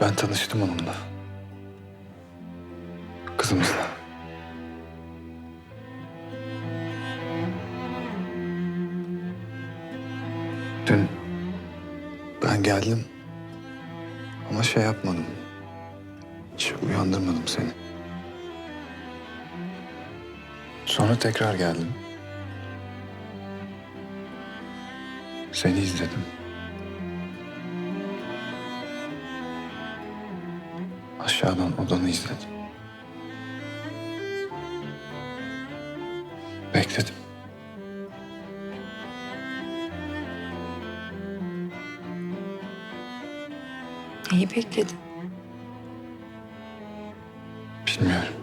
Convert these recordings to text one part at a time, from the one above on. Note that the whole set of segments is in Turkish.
Ben tanıştım onunla. Kızımızla. Dün ben geldim ama şey yapmadım. Hiç uyandırmadım seni. Sonra tekrar geldim. Seni izledim. Aşağıdan odanı izledim. Bekledim. Neyi bekledin? Bilmiyorum.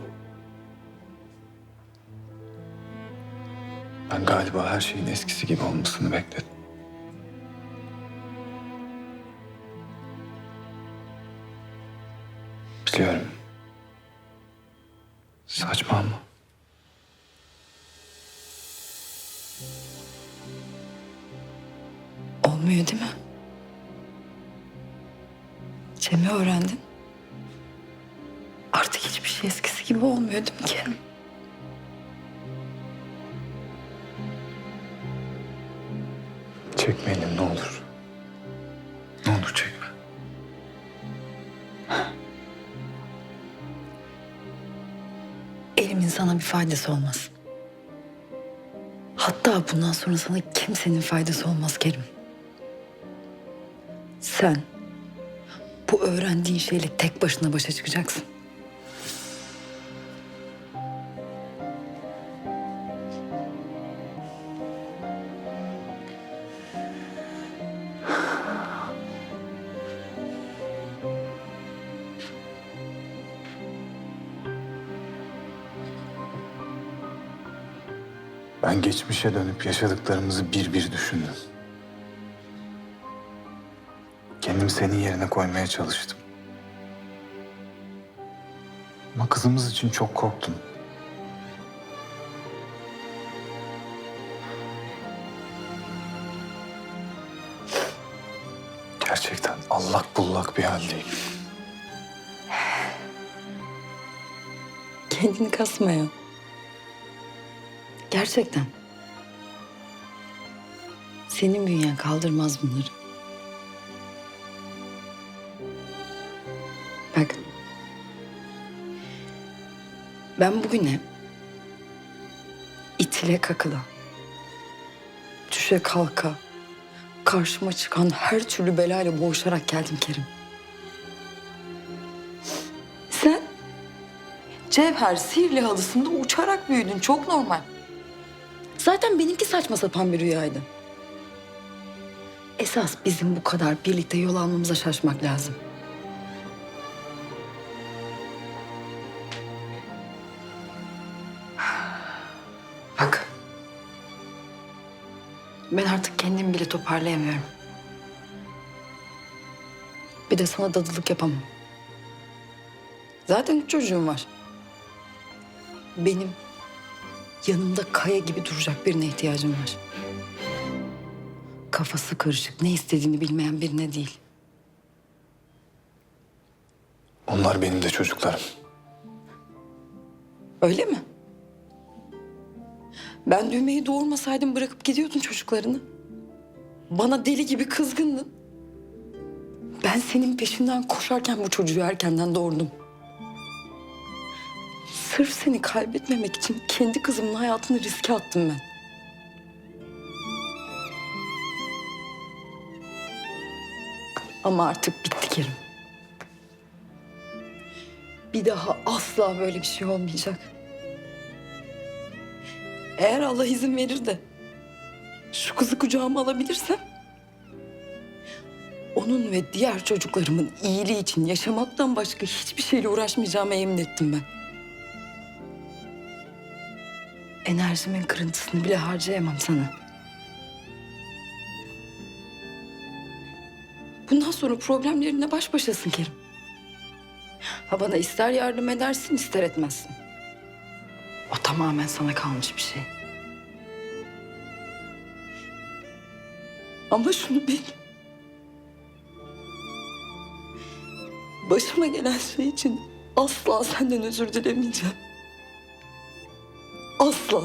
Ben galiba her şeyin eskisi gibi olmasını bekledim. Biliyorum. Saçma ama. Olmuyor değil mi? Cem'i öğrendin. Artık hiçbir şey eskisi gibi olmuyor değil mi Kerim? Elimin sana bir faydası olmaz. Hatta bundan sonra sana kimsenin faydası olmaz Kerim. Sen bu öğrendiğin şeyle tek başına başa çıkacaksın. Ben geçmişe dönüp yaşadıklarımızı bir bir düşündüm. Kendimi senin yerine koymaya çalıştım. Ama kızımız için çok korktum. Gerçekten allak bullak bir haldeyim. Kendini kasma ya. Gerçekten. Senin bünyen kaldırmaz bunları. Bak. Ben bugüne itile kakıla, düşe kalka, karşıma çıkan her türlü belayla boğuşarak geldim Kerim. Sen Cevher sihirli halısında uçarak büyüdün. Çok normal. Zaten benimki saçma sapan bir rüyaydı. Esas bizim bu kadar birlikte yol almamıza şaşmak lazım. Bak. Ben artık kendimi bile toparlayamıyorum. Bir de sana dadılık yapamam. Zaten çocuğum var. Benim yanımda kaya gibi duracak birine ihtiyacım var. Kafası karışık, ne istediğini bilmeyen birine değil. Onlar benim de çocuklarım. Öyle mi? Ben düğmeyi doğurmasaydım bırakıp gidiyordun çocuklarını. Bana deli gibi kızgındın. Ben senin peşinden koşarken bu çocuğu erkenden doğurdum. Sırf seni kaybetmemek için kendi kızımın hayatını riske attım ben. Ama artık bitti Kerim. Bir daha asla böyle bir şey olmayacak. Eğer Allah izin verir de şu kızı kucağıma alabilirsem onun ve diğer çocuklarımın iyiliği için yaşamaktan başka hiçbir şeyle uğraşmayacağıma yemin ettim ben. Enerjimin kırıntısını bile harcayamam sana. Bundan sonra problemlerinle baş başasın Kerim. Ha bana ister yardım edersin ister etmezsin. O tamamen sana kalmış bir şey. Ama şunu bil. başıma gelen şey için asla senden özür dilemeyeceğim. Asla.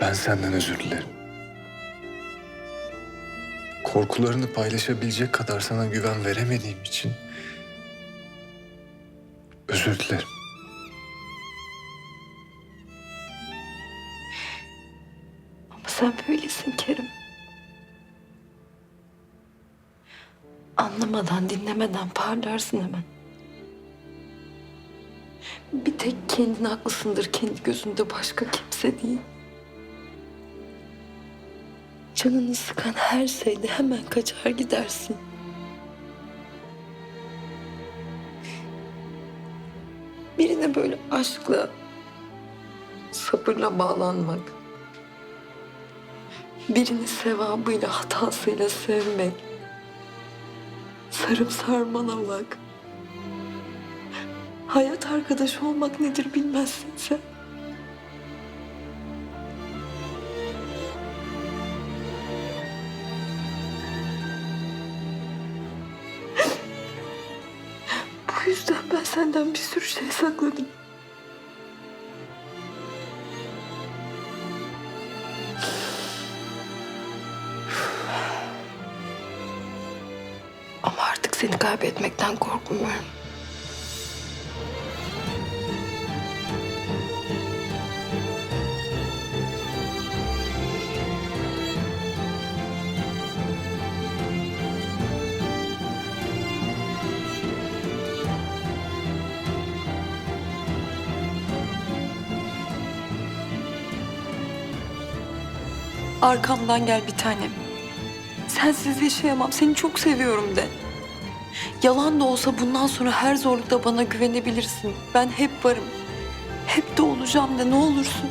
Ben senden özür dilerim. Korkularını paylaşabilecek kadar sana güven veremediğim için özür dilerim. Ama sen böylesin Kerim. Anlamadan, dinlemeden parlarsın hemen. Bir tek kendin haklısındır kendi gözünde başka kimse değil. Canını sıkan her şeyde hemen kaçar gidersin. Birine böyle aşkla, sabırla bağlanmak, birini sevabıyla, hatasıyla sevmek, sarıp sarmalamak, hayat arkadaşı olmak nedir bilmezsin sen. senden bir sürü şey sakladım. Ama artık seni kaybetmekten korkmuyorum. Arkamdan gel bir tanem. Sensiz yaşayamam. Seni çok seviyorum de. Yalan da olsa bundan sonra her zorlukta bana güvenebilirsin. Ben hep varım. Hep de olacağım de ne olursun.